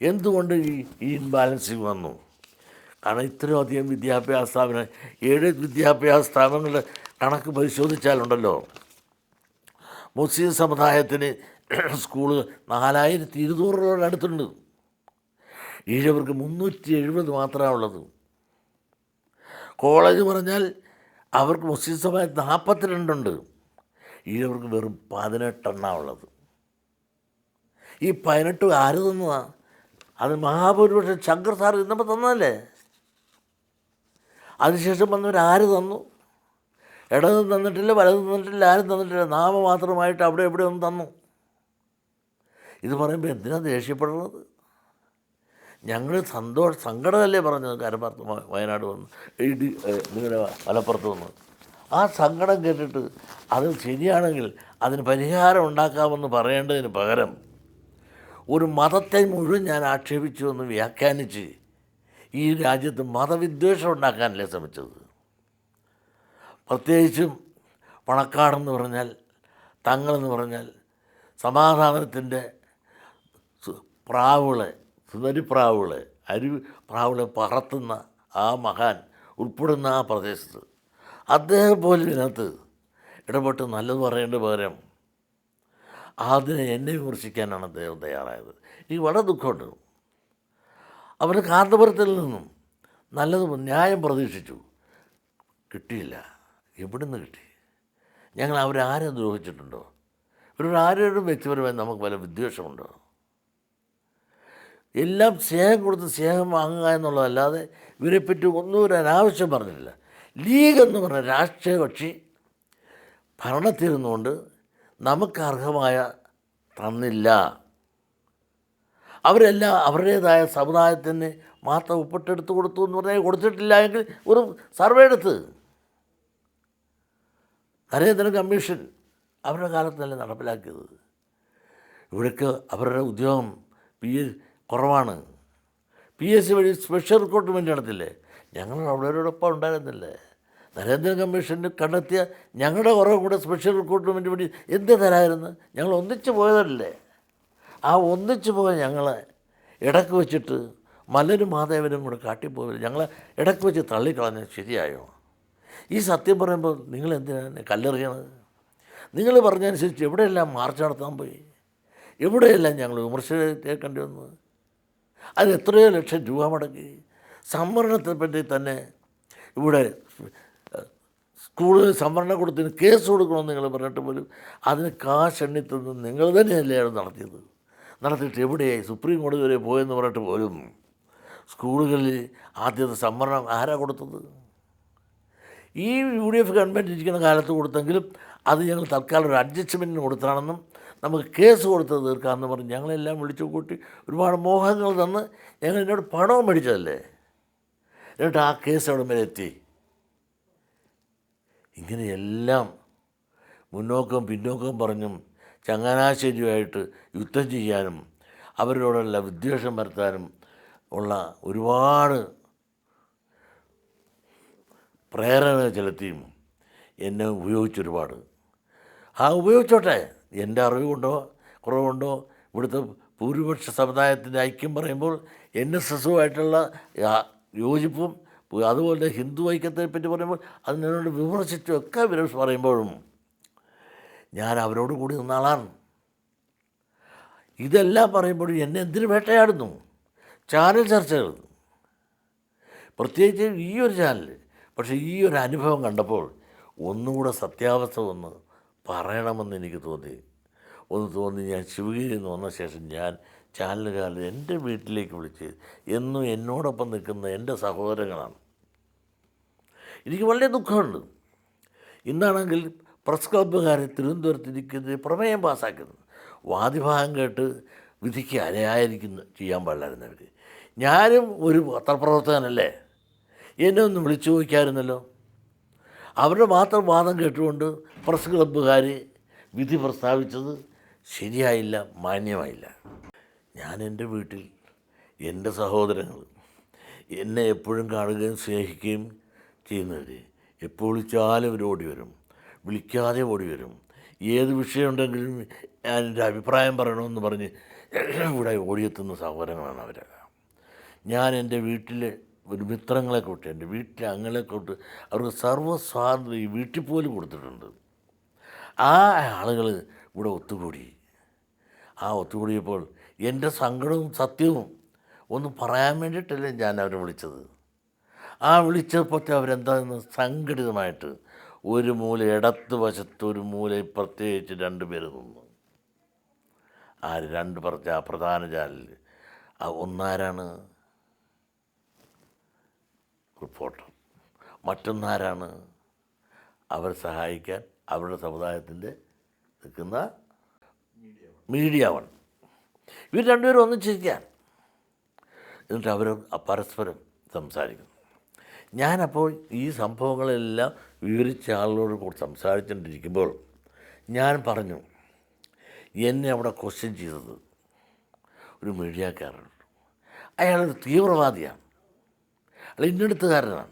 എന്തുകൊണ്ട് ഈ ഈ ഇൻബാലൻസിങ് വന്നു? കാരണം ഇത്രയും അധികം വിദ്യാഭ്യാസ സ്ഥാപനം ഏഴ് വിദ്യാഭ്യാസ സ്ഥാപനങ്ങളുടെ കണക്ക് പരിശോധിച്ചാലുണ്ടല്ലോ. മുസ്ലിം സമുദായത്തിന് സ്കൂൾ നാലായിരത്തി ഇരുന്നൂറിനോട് അടുത്തുണ്ട്. ഈഴവർക്ക് മുന്നൂറ്റി എഴുപത് മാത്രമാണ് ഉള്ളത്. കോളേജ് പറഞ്ഞാൽ അവർക്ക് മുസ്ലിം സമുദായത്തിൽ നാൽപ്പത്തിരണ്ടുണ്ട്. ഈഴവർക്ക് വെറും പതിനെട്ടെണ്ണമാണ് ഉള്ളത്. ഈ പതിനെട്ട് ആര് തന്നതാണ് അത് മഹാഭൂരിപക്ഷം ശങ്കർ സാർ ഇന്നപ്പോൾ തന്നതല്ലേ? അതിനുശേഷം വന്നവർ ആര് തന്നു? ഇടത് തന്നിട്ടില്ല വലത് തന്നിട്ടില്ല ആരും തന്നിട്ടില്ല. നാമ മാത്രമായിട്ട് അവിടെ എവിടെ ഒന്നും തന്നു. ഇത് പറയുമ്പോൾ എന്തിനാണ് ദേഷ്യപ്പെടുന്നത്? ഞങ്ങൾ സന്തോഷ സങ്കടമല്ലേ പറഞ്ഞത് കരപ്പുറത്ത് വയനാട് വന്ന്. ഇടി നിങ്ങളെ നിങ്ങളുടെ മലപ്പുറത്ത് വന്ന്. ആ സങ്കടം കേട്ടിട്ട് അത് ശരിയാണെങ്കിൽ അതിന് പരിഹാരം ഉണ്ടാക്കാമെന്ന് പറയേണ്ടതിന് പകരം ഒരു മതത്തെ മുഴുവൻ ഞാൻ ആക്ഷേപിച്ചു എന്ന് വ്യാഖ്യാനിച്ച് ഈ രാജ്യത്ത് മതവിദ്വേഷം ഉണ്ടാക്കാനല്ലേ ശ്രമിച്ചത്. പ്രത്യേകിച്ചും പണക്കാടെന്ന് പറഞ്ഞാൽ തങ്ങളെന്ന് പറഞ്ഞാൽ സമാധാനത്തിന്റെ പ്രാവുകളെ സുതരിപ്രാവുകളെ അരി പ്രാവുകളെ പറത്തുന്ന ആ മഹാൻ ഉൾപ്പെടുന്ന ആ പ്രദേശത്ത് അദ്ദേഹം പോലും ഇതിനകത്ത് ഇടപെട്ട് നല്ലത് പറയേണ്ട പകരം അതിനെ എന്നെ വിമർശിക്കാനാണ് അദ്ദേഹം തയ്യാറായത്. എനിക്ക് വളരെ ദുഃഖമുണ്ട്. അവർ കാന്തപുരത്തിൽ നിന്നും നല്ലത് ന്യായം പ്രതീക്ഷിച്ചു. കിട്ടിയില്ല. എവിടുന്ന് കിട്ടി? ഞങ്ങൾ അവരാരും ദ്രോഹിച്ചിട്ടുണ്ടോ? ഇവരോട് വ്യക്തിപരമായി നമുക്ക് വല്ല വിദ്വേഷമുണ്ടോ? എല്ലാം സ്നേഹം കൊടുത്ത് സ്നേഹം വാങ്ങുക എന്നുള്ളതല്ലാതെ ഇവരെപ്പറ്റി ഒന്നും ഒരു അനാവശ്യം പറഞ്ഞിട്ടില്ല. ലീഗ് എന്ന് പറഞ്ഞ രാഷ്ട്രീയ കക്ഷി ഭരണത്തിരുന്നുകൊണ്ട് നമുക്ക് അർഹമായ തന്നില്ല. അവരെല്ലാം അവരുടേതായ സമുദായത്തിന് മാത്രം ഉപ്പിട്ടെടുത്ത് കൊടുത്തു എന്ന് പറഞ്ഞാൽ കൊടുത്തിട്ടില്ല എങ്കിൽ ഒരു സർവേ എടുത്ത് നരേന്ദ്രൻ കമ്മീഷൻ അവരുടെ കാലത്തല്ല നടപ്പിലാക്കിയത്? ഇവിടേക്ക് അവരുടെ ഉദ്യോഗം പി എസ് കുറവാണ്. പി എസ് സി വഴി സ്പെഷ്യൽ റിക്രൂട്ട്മെന്റ് നടത്തില്ലേ? ഞങ്ങൾ അവരോടൊപ്പം ഉണ്ടായിരുന്നില്ലേ? നരേന്ദ്ര കമ്മീഷന് കണ്ടെത്തിയ ഞങ്ങളുടെ കുറവ് കൂടെ സ്പെഷ്യൽ റിക്രൂട്ട്മെന്റ് വഴി എന്ത് തരായിരുന്നു? ഞങ്ങൾ ഒന്നിച്ച് പോയതല്ലേ? ആ ഒന്നിച്ച് പോയ ഞങ്ങളെ ഇടയ്ക്ക് വെച്ചിട്ട് മലരും മാധേവനും കൂടെ കാട്ടിപ്പോയില്ല ഞങ്ങളെ ഇടയ്ക്ക് വെച്ച് തള്ളിക്കളഞ്ഞത് ശരിയായോ? ഈ സത്യം പറയുമ്പോൾ നിങ്ങൾ എന്തിനാണ് കല്ലെറിയണത്? നിങ്ങൾ പറഞ്ഞതനുസരിച്ച് എവിടെയെല്ലാം മാർച്ച് നടത്താൻ പോയി? എവിടെയെല്ലാം ഞങ്ങൾ വിമർശനത്തേക്കേണ്ടി വന്നു? അത് എത്രയോ ലക്ഷം രൂപ മുടക്കി സംവരണത്തെ പറ്റി തന്നെ ഇവിടെ സ്കൂളിൽ സംവരണം കൊടുത്തതിന് കേസ് കൊടുക്കണമെന്ന് നിങ്ങൾ പറഞ്ഞിട്ട് പോലും അതിന് കാശ് എണ്ണിത്തന്ന് നിങ്ങൾ തന്നെയല്ലേ നടത്തിയത്? നടത്തിയിട്ട് എവിടെയായി? സുപ്രീം കോടതി വരെ പോയെന്ന് പറഞ്ഞിട്ട് പോലും സ്കൂളുകളിൽ ആദ്യത്തെ സംവരണം ആരാ കൊടുത്തത്? ഈ യു ഡി എഫ് ഗവൺമെന്റ് ഇരിക്കുന്ന കാലത്ത് കൊടുത്തെങ്കിലും അത് ഞങ്ങൾ തൽക്കാലം ഒരു അഡ്ജസ്റ്റ്മെന്റിന് കൊടുത്താണെന്നും നമുക്ക് കേസ് കൊടുത്ത് തീർക്കാമെന്ന് പറഞ്ഞ് ഞങ്ങളെല്ലാം വിളിച്ചു കൂട്ടി ഒരുപാട് മോഹങ്ങൾ തന്ന് ഞങ്ങൾ എന്നോട് പണവും മേടിച്ചതല്ലേ. എന്നിട്ട് ആ കേസ് അവിടെ വരെ എത്തി. ഇങ്ങനെയെല്ലാം മുന്നോക്കം പിന്നോക്കം പറഞ്ഞും ചങ്ങനാശ്ശേരിയുമായിട്ട് യുദ്ധം ചെയ്യാനും അവരോടുള്ള വിദ്വേഷം വരുത്താനും ഉള്ള ഒരുപാട് പ്രേരണ ചെലുത്തിയും എന്നെ ഉപയോഗിച്ചൊരുപാട്. ആ ഉപയോഗിച്ചോട്ടെ. എന്റെ അറിവുണ്ടോ കൊണ്ടോ കുറവുണ്ടോ ഇവിടുത്തെ ഭൂരിപക്ഷ സമുദായത്തിന്റെ ഐക്യം പറയുമ്പോൾ എൻ എസ് എസുമായിട്ടുള്ള യോജിപ്പും അതുപോലെ ഹിന്ദു ഐക്യത്തെ പറ്റി പറയുമ്പോൾ അതിനോട് വിമർശിച്ചും ഒക്കെ വിമർശിച്ച് പറയുമ്പോഴും. ഞാൻ അവരോട് കൂടി നിന്ന ആളാണ്. ഇതെല്ലാം പറയുമ്പോഴും എന്നെ എന്തിനു വേട്ടയാടുന്നു? ചാനൽ ചർച്ചകൾ. പ്രത്യേകിച്ച് ഈ ഒരു ചാനൽ പക്ഷേ ഈ ഒരു അനുഭവം കണ്ടപ്പോൾ ഒന്നുകൂടെ സത്യാവസ്ഥ ഒന്ന് പറയണമെന്ന് എനിക്ക് തോന്നി. ഒന്ന് തോന്നി ഞാൻ ശിവഗിരിയിൽ നിന്ന് വന്ന ശേഷം ഞാൻ ചാനലുകാരിൽ എന്റെ വീട്ടിലേക്ക് വിളിച്ച് എന്നും എന്നോടൊപ്പം നിൽക്കുന്ന എന്റെ സഹോദരങ്ങളാണ്. എനിക്ക് വളരെ ദുഃഖമുണ്ട്. ഇന്നാണെങ്കിൽ പ്രസ് ക്ലബ്ബുകാർ തിരുവനന്തപുരത്തിരിക്കുന്നത് പ്രമേയം പാസ്സാക്കുന്നത് വാദിഭാഗം കേട്ട് വിധിക്ക് അരയായിരിക്കുന്നു ചെയ്യാൻ പാടില്ലായിരുന്നവർ ഞാനും ഒരു പത്രപ്രവർത്തകനല്ലേ? എന്നെ ഒന്ന് വിളിച്ചു ചോദിക്കാമായിരുന്നല്ലോ അവരുടെ മാത്രം വാദം കേട്ടുകൊണ്ട് പ്രസ് ക്ലബ്ബുകാർ വിധി പ്രസ്താവിച്ചത് ശരിയായില്ല മാന്യമായില്ല. ഞാൻ എന്റെ വീട്ടിൽ എന്റെ സഹോദരങ്ങൾ എന്നെ എപ്പോഴും കാണുകയും സ്നേഹിക്കുകയും ചെയ്യുന്നവർ എപ്പോൾ വിളിച്ചാലും അവർ ഓടി വരും. വിളിക്കാതെ ഓടി വരും. ഏത് വിഷയമുണ്ടെങ്കിലും ഞാൻ എന്റെ അഭിപ്രായം പറയണമെന്ന് പറഞ്ഞ് ഇവിടെ ഓടിയെത്തുന്ന സഹോദരങ്ങളാണ് അവർ ഞാൻ എന്റെ വീട്ടിലെ ഒരു മിത്രങ്ങളെ തൊട്ട് എന്റെ വീട്ടിലെ അങ്ങളെ തൊട്ട് അവർക്ക് സർവസ്വാതന്ത്ര്യം ഈ വീട്ടിൽ പോലും കൊടുത്തിട്ടുണ്ട്. ആ ആളുകൾ ഇവിടെ ഒത്തുകൂടി. ആ ഒത്തുകൂടിയപ്പോൾ എന്റെ സങ്കടവും സത്യവും ഒന്ന് പറയാൻ വേണ്ടിയിട്ടല്ലേ ഞാൻ അവരെ വിളിച്ചത്. ആ വിളിച്ചപ്പോൾ അവരെന്താന്ന് സംഘടിതമായിട്ട് ഒരു മൂല ഇടത്ത് വശത്ത് ഒരു മൂല പ്രത്യേകിച്ച് രണ്ട് പേര് നിന്നു. ആ രണ്ട് പ്രധാന ചാനലിൽ ഒന്നാരാണ്? റിപ്പോർട്ടർ മറ്റൊന്നാരാണ് അവരെ സഹായിക്കാൻ അവരുടെ സമുദായത്തിന്റെ നിൽക്കുന്ന മീഡിയ വൺ ഇവർ രണ്ടുപേരും ഒന്നിച്ചിരിക്കാൻ. എന്നിട്ട് അവർ പരസ്പരം സംസാരിക്കുന്നു. ഞാനപ്പോൾ ഈ സംഭവങ്ങളെല്ലാം വിവരിച്ച ആളുകളോട് കൂടി സംസാരിച്ചുകൊണ്ടിരിക്കുമ്പോൾ ഞാൻ പറഞ്ഞു എന്നെ അവിടെ ക്വസ്റ്റ്യൻ ചെയ്തത് ഒരു മീഡിയക്കാരനുണ്ട്. അയാളൊരു തീവ്രവാദിയാണ്. അയാൾ ഇന്നെടുത്തുകാരനാണ്.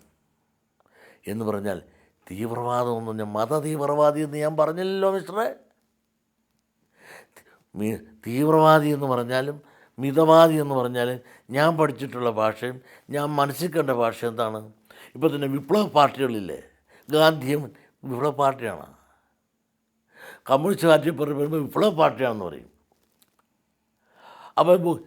എന്ന് പറഞ്ഞാൽ തീവ്രവാദമൊന്നും ഞാൻ മത തീവ്രവാദി എന്ന് ഞാൻ പറഞ്ഞില്ലല്ലോ മിസ്റ്ററെ. തീവ്രവാദി എന്ന് പറഞ്ഞാലും മിതവാദി എന്ന് പറഞ്ഞാലും ഞാൻ പഠിച്ചിട്ടുള്ള ഭാഷയും ഞാൻ മനസ്സിൽ കണ്ട ഭാഷ എന്താണ്? ഇപ്പോൾ തന്നെ വിപ്ലവ പാർട്ടികളില്ലേ? ഗാന്ധിയും വിപ്ലവ പാർട്ടിയാണ്. കമ്മ്യൂണിസ്റ്റ് പാർട്ടി പറയുമ്പോൾ വിപ്ലവ പാർട്ടിയാണെന്ന് പറയും. അപ്പോൾ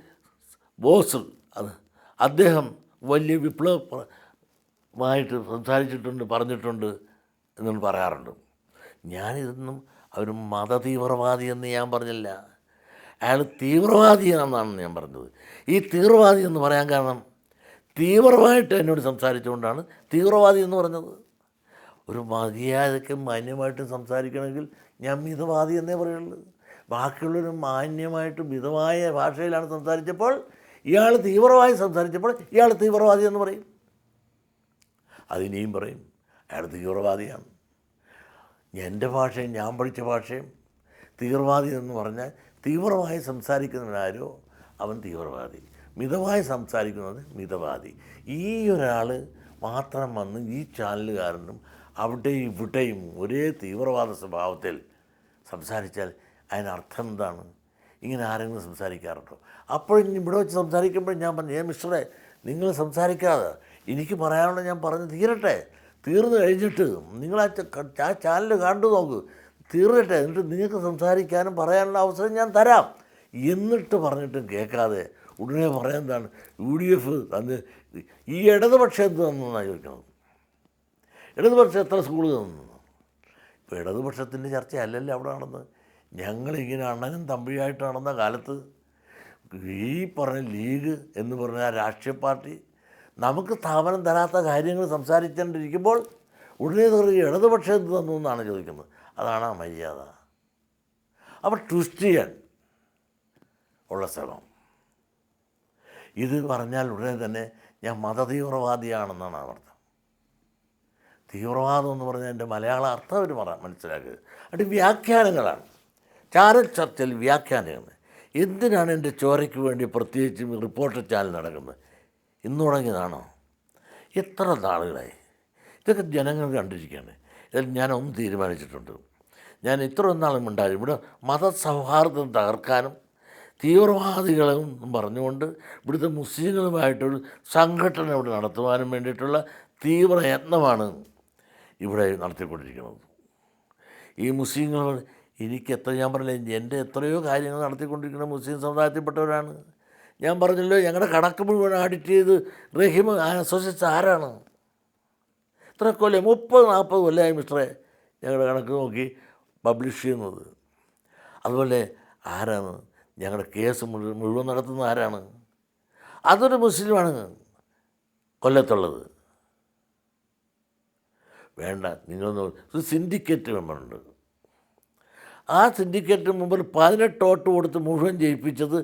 ബോസ് അത് അദ്ദേഹം വലിയ വിപ്ലവമായിട്ട് സംസാരിച്ചിട്ടുണ്ട് പറഞ്ഞിട്ടുണ്ട് എന്ന് പറയാറുണ്ട്. ഞാനിതൊന്നും അവർ മതതീവ്രവാദി എന്ന് ഞാൻ പറഞ്ഞില്ല. അയാൾ തീവ്രവാദിയാണെന്നാണ് ഞാൻ പറഞ്ഞത്. ഈ തീവ്രവാദി എന്ന് പറയാൻ കാരണം തീവ്രമായിട്ട് എന്നോട് സംസാരിച്ചുകൊണ്ടാണ് തീവ്രവാദി എന്ന് പറഞ്ഞത്. ഒരു മര്യാദയ്ക്ക് മാന്യമായിട്ട് സംസാരിക്കണമെങ്കിൽ ഞാൻ മിതവാദി എന്നേ പറയുള്ളൂ. ബാക്കിയുള്ളവർ മാന്യമായിട്ട് മിതമായ ഭാഷയിലാണ് സംസാരിച്ചപ്പോൾ ഇയാൾ തീവ്രമായി സംസാരിച്ചപ്പോൾ ഇയാൾ തീവ്രവാദി എന്ന് പറയും. അതിനെയും പറയും അയാൾ തീവ്രവാദിയാണ്. എന്റെ ഭാഷയും ഞാൻ പഠിച്ച ഭാഷയും തീവ്രവാദി എന്ന് പറഞ്ഞാൽ തീവ്രമായി സംസാരിക്കുന്നവനാരോ അവൻ തീവ്രവാദി. മിതമായി സംസാരിക്കുന്നത് മിതവാദി. ഈ ഒരാൾ മാത്രം വന്ന് ഈ ചാനലുകാരനും അവിടെയും ഇവിടെയും ഒരേ തീവ്രവാദ സ്വഭാവത്തിൽ സംസാരിച്ചാൽ അതിനർത്ഥം എന്താണ്? ഇങ്ങനെ ആരെങ്കിലും സംസാരിക്കാറുണ്ടോ? അപ്പോഴും ഇവിടെ വെച്ച് സംസാരിക്കുമ്പോൾ ഞാൻ പറഞ്ഞു ഏ മിസ്റ്ററെ നിങ്ങൾ സംസാരിക്കാതെ എനിക്ക് പറയാനുള്ള ഞാൻ പറഞ്ഞ് തീരട്ടെ. തീർന്നു കഴിഞ്ഞിട്ട് നിങ്ങൾ ആ ചാനൽ കണ്ടു നോക്ക്. തീർന്നിട്ടെ എന്നിട്ട് നിങ്ങൾക്ക് സംസാരിക്കാനും പറയാനുള്ള അവസരം ഞാൻ തരാം. എന്നിട്ട് പറഞ്ഞിട്ടും കേൾക്കാതെ ഉടനെ പറയാൻ എന്താണ്? യു ഡി എഫ് തന്ന് ഈ ഇടതുപക്ഷം എന്ത് തന്നെന്നാണ് ചോദിക്കുന്നത്. ഇടതുപക്ഷം എത്ര സ്കൂൾ തന്നു? ഇപ്പോൾ ഇടതുപക്ഷത്തിന്റെ ചർച്ചയല്ലല്ലോ അവിടെ നടന്നത്. ഞങ്ങളിങ്ങനെ അണ്ണനും തമ്പിയായിട്ട് നടന്ന കാലത്ത് ഈ പറഞ്ഞ ലീഗ് എന്ന് പറഞ്ഞ രാഷ്ട്രീയ പാർട്ടി നമുക്ക് സ്ഥാപനം തരാത്ത കാര്യങ്ങൾ സംസാരിച്ചുകൊണ്ടിരിക്കുമ്പോൾ ഉടനെ കയറി ഇടതുപക്ഷം എന്ത് തന്നു എന്നാണ് ചോദിക്കുന്നത്. അതാണ് ആ മര്യാദ. അപ്പോൾ ട്വിസ്റ്റ് ചെയ്യാൻ ഉള്ള സ്ഥലം. ഇത് പറഞ്ഞാൽ ഉടനെ തന്നെ ഞാൻ മതതീവ്രവാദിയാണെന്നാണ് അർത്ഥം. തീവ്രവാദം എന്ന് പറഞ്ഞാൽ എന്റെ മലയാള അർത്ഥം അവർ പറ മനസ്സിലാക്കുക. അത് വ്യാഖ്യാനങ്ങളാണ്. ചാനൽ ചർച്ചയിൽ വ്യാഖ്യാനങ്ങൾ. എന്തിനാണ് എന്റെ ചോരയ്ക്ക് വേണ്ടി പ്രത്യേകിച്ചും റിപ്പോർട്ടർ ചാനൽ നടക്കുന്നത്? ഇന്ന് തുടങ്ങിയതാണോ എത്ര നാളുകളായി? ഇതൊക്കെ ജനങ്ങൾ കണ്ടിരിക്കുകയാണ്. ഇതിൽ ഞാനൊന്നും തീരുമാനിച്ചിട്ടുണ്ട്. ഞാൻ ഇത്ര നാളും ഉണ്ടായി. ഇവിടെ മതസൗഹാർദ്ദം തകർക്കാനും തീവ്രവാദികളും പറഞ്ഞുകൊണ്ട് ഇവിടുത്തെ മുസ്ലിങ്ങളുമായിട്ടൊരു സംഘടന ഇവിടെ നടത്തുവാനും വേണ്ടിയിട്ടുള്ള തീവ്രയത്നമാണ് ഇവിടെ നടത്തിക്കൊണ്ടിരിക്കുന്നത്. ഈ മുസ്ലിങ്ങൾ എനിക്ക് എത്ര ഞാൻ പറഞ്ഞില്ല എന്റെ എത്രയോ കാര്യങ്ങൾ നടത്തിക്കൊണ്ടിരിക്കുന്ന മുസ്ലിം സമുദായത്തിൽപ്പെട്ടവരാണ്. ഞാൻ പറഞ്ഞല്ലോ ഞങ്ങളുടെ കണക്ക് മുഴുവൻ ആഡിറ്റ് ചെയ്ത് റഹീം അസോസിയേറ്റ്സ് ആരാണ്? ഇത്ര കൊല്ലം മുപ്പത് നാൽപ്പത് കൊല്ലമായി മിസ്റ്ററെ ഞങ്ങളുടെ കണക്ക് നോക്കി പബ്ലിഷ് ചെയ്യുന്നത്. അതുപോലെ ആരാണ്? ഞങ്ങളുടെ കേസ് മുഴുവൻ മുഴുവൻ ആരാണ്? അതൊരു മുസ്ലിമാണ് കൊല്ലത്തുള്ളത്. വേണ്ട നിങ്ങളൊന്ന് സിൻഡിക്കേറ്റ് മെമ്പറുണ്ട് ആ സിൻഡിക്കേറ്റ് മെമ്പർ പതിനെട്ട് വോട്ട് കൊടുത്ത് മുഴുവൻ ജയിപ്പിച്ചത്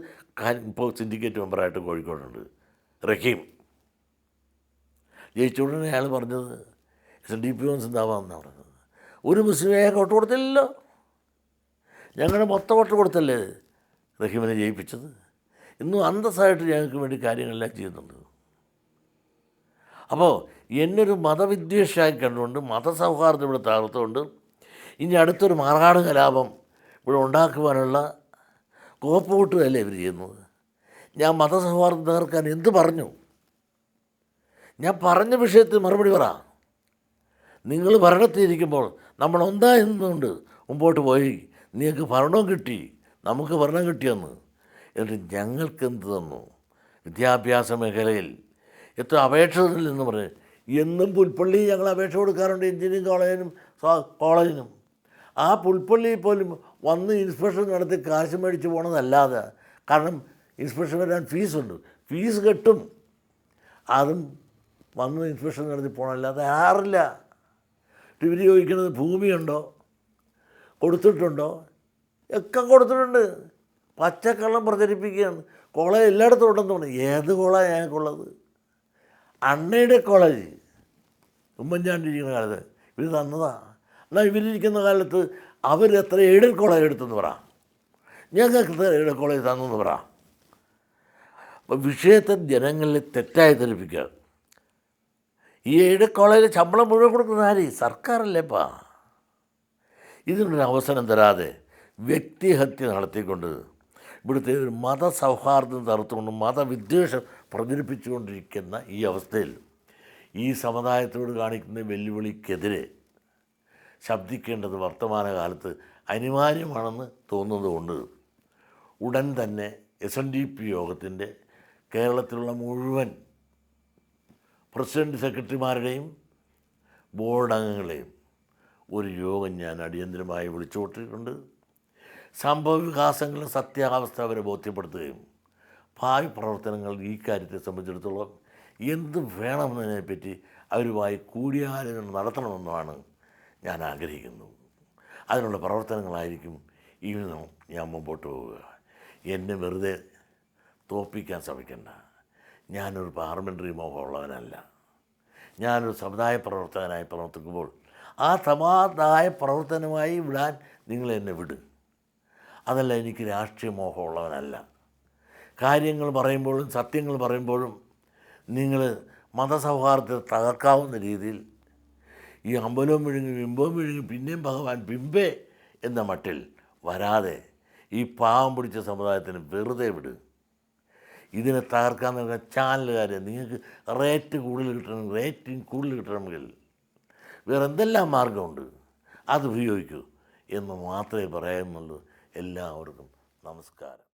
ഇപ്പോൾ സിൻഡിക്കേറ്റ് മെമ്പറായിട്ട് കോഴിക്കോടുണ്ട്. റഹീം. ജയിച്ചുകൊണ്ടിരുന്ന അയാൾ പറഞ്ഞത്. എസ് ഡി പി വോൺസ് എന്താവാമെന്നാണ് പറഞ്ഞത്. ഒരു മുസ്ലിം അയാൾക്ക് വോട്ട് കൊടുത്തില്ലല്ലോ. ഞങ്ങളുടെ മൊത്തം വോട്ട് കൊടുത്തല്ലേ റഹീമിനെ ജയിപ്പിച്ചത്. ഇന്നും അന്തസ്സായിട്ട് ഞങ്ങൾക്ക് വേണ്ടി കാര്യങ്ങളെല്ലാം ചെയ്യുന്നുണ്ട്. അപ്പോൾ എന്നൊരു മതവിദ്വേഷമായി കണ്ടുകൊണ്ട് മതസൗഹാർദ്ദം ഇവിടെ തകർത്തുകൊണ്ട് ഇനി അടുത്തൊരു മാറാട് കലാപം ഇവിടെ ഉണ്ടാക്കുവാനുള്ള കോപ്പുകൂട്ടുകയല്ലേ ഇവർ ചെയ്യുന്നത്? ഞാൻ മതസൗഹാർദ്ദം തകർക്കാൻ എന്ത് പറഞ്ഞു? ഞാൻ പറഞ്ഞ വിഷയത്തിൽ മറുപടി പറ. നിങ്ങൾ ഭരണത്തിലിരിക്കുമ്പോൾ നമ്മൾ ഒന്നായി നിന്നുകൊണ്ട് മുമ്പോട്ട് പോയി? നിങ്ങൾക്ക് ഭരണവും കിട്ടി. നമുക്ക് ഭരണം കിട്ടിയെന്ന്. എന്നിട്ട് ഞങ്ങൾക്ക് എന്ത് തന്നു? വിദ്യാഭ്യാസ മേഖലയിൽ എത്ര അപേക്ഷകളിൽ എന്ന് പറഞ്ഞ് എന്നും പുൽപ്പള്ളി ഞങ്ങൾ അപേക്ഷ കൊടുക്കാറുണ്ട് എഞ്ചിനീയറിംഗ് കോളേജിനും കോളേജിനും. ആ പുൽപ്പള്ളിയിൽ പോലും വന്ന് ഇൻസ്പെക്ഷൻ നടത്തി കാശ് മേടിച്ച് പോകണമെന്നല്ലാതെ കാരണം ഇൻസ്പെക്ഷൻ വരാൻ ഫീസുണ്ട്. ഫീസ് കെട്ടും. അതും വന്ന് ഇൻസ്പെക്ഷൻ നടത്തി പോകണമല്ലാതെ ആറില്ല ഇവർ ചോദിക്കുന്നത് ഭൂമിയുണ്ടോ? കൊടുത്തിട്ടുണ്ടോ? ഒക്കെ കൊടുത്തിട്ടുണ്ട്. പച്ചക്കള്ളം പ്രചരിപ്പിക്കുകയാണ്. കോളേജ് എല്ലായിടത്തും ഉണ്ടെന്ന് തോന്നി ഏത് കോളേജ് ഞങ്ങൾക്കുള്ളത് അണ്ണയുടെ കോളേജ്. ഉമ്മൻചാണ്ടി ഇരിക്കുന്ന കാലത്ത്. ഇത് തന്നതാ. എന്നാൽ ഇവരിരിക്കുന്ന കാലത്ത് അവർ എത്ര എയ്ഡഡ് കോളേജ് എടുത്തെന്ന് പറ. ഞങ്ങൾക്ക് എത്ര എയ്ഡഡ് കോളേജ് തന്നെന്ന് പറ. അപ്പോൾ വിഷയത്തെ ജനങ്ങളിൽ തെറ്റായി ധരിപ്പിക്കുക ഈ എയ്ഡഡ് കോളേജിൽ ശമ്പളം മുഴുവൻ കൊടുക്കുന്ന ആര്? സർക്കാരല്ലേപ്പാ ഇതിനൊരു അവസരം തരാതെ വ്യക്തിഹത്യ നടത്തിക്കൊണ്ട് ഇവിടുത്തെ ഒരു മതസൗഹാർദ്ദം തറുത്തുകൊണ്ട് മതവിദ്വേഷം പ്രചരിപ്പിച്ചുകൊണ്ടിരിക്കുന്ന ഈ അവസ്ഥയിൽ ഈ സമുദായത്തോട് കാണിക്കുന്ന വെല്ലുവിളിക്കെതിരെ ശബ്ദിക്കേണ്ടത് വർത്തമാനകാലത്ത് അനിവാര്യമാണെന്ന് തോന്നുന്നതുകൊണ്ട് ഉടൻ തന്നെ എസ് എൻ ഡി പി യോഗത്തിന്റെ കേരളത്തിലുള്ള മുഴുവൻ പ്രസിഡന്റ് സെക്രട്ടറിമാരുടെയും ബോർഡ് അംഗങ്ങളെയും ഒരു യോഗം ഞാൻ അടിയന്തരമായി വിളിച്ചുകൊണ്ടിട്ടുണ്ട്. സംഭവ വികാസങ്ങളുടെ സത്യാവസ്ഥ അവരെ ബോധ്യപ്പെടുത്തുകയും ഭാവി പ്രവർത്തനങ്ങൾ ഈ കാര്യത്തെ സംബന്ധിച്ചിടത്തോളം എന്ത് വേണമെന്നതിനെപ്പറ്റി അവരുമായി കൂടിയാലോചന നടത്തണമെന്നാണ് ഞാൻ ആഗ്രഹിക്കുന്നു. അതിനുള്ള പ്രവർത്തനങ്ങളായിരിക്കും ഇനി ഞാൻ മുമ്പോട്ട് പോവുക. എന്നെ വെറുതെ തോപ്പിക്കാൻ ശ്രമിക്കണ്ട. ഞാനൊരു പാർലമെന്ററി മോഹമുള്ളവനല്ല. ഞാനൊരു സമുദായ പ്രവർത്തകനായി പ്രവർത്തിക്കുമ്പോൾ ആ സമാദായ പ്രവർത്തനമായി വിടാൻ നിങ്ങൾ എന്നെ വിടും. അതല്ല എനിക്ക് രാഷ്ട്രീയ മോഹമുള്ളവനല്ല. കാര്യങ്ങൾ പറയുമ്പോഴും സത്യങ്ങൾ പറയുമ്പോഴും നിങ്ങൾ മതസൗഹാർദ്ദത്തെ തകർക്കാവുന്ന രീതിയിൽ ഈ അമ്പലവും വിഴുങ്ങി ബിംബവും വിഴുങ്ങി പിന്നെയും ഭഗവാൻ ബിംബേ എന്ന മട്ടിൽ വരാതെ ഈ പാവം പിടിച്ച സമുദായത്തിന് വെറുതെ വിട്. ഇതിനെ തകർക്കാൻ നിൽക്കുന്ന ചാനലുകാർ നിങ്ങൾക്ക് റേറ്റ് കൂടുതൽ കിട്ടണം റേറ്റിംഗ് കൂടുതൽ കിട്ടണമെങ്കിൽ വേറെ എന്തെല്ലാം മാർഗമുണ്ട് അത് ഉപയോഗിക്കൂ എന്ന് മാത്രമേ പറയുന്നുള്ളൂ എല്ലാവർക്കും നമസ്കാരം.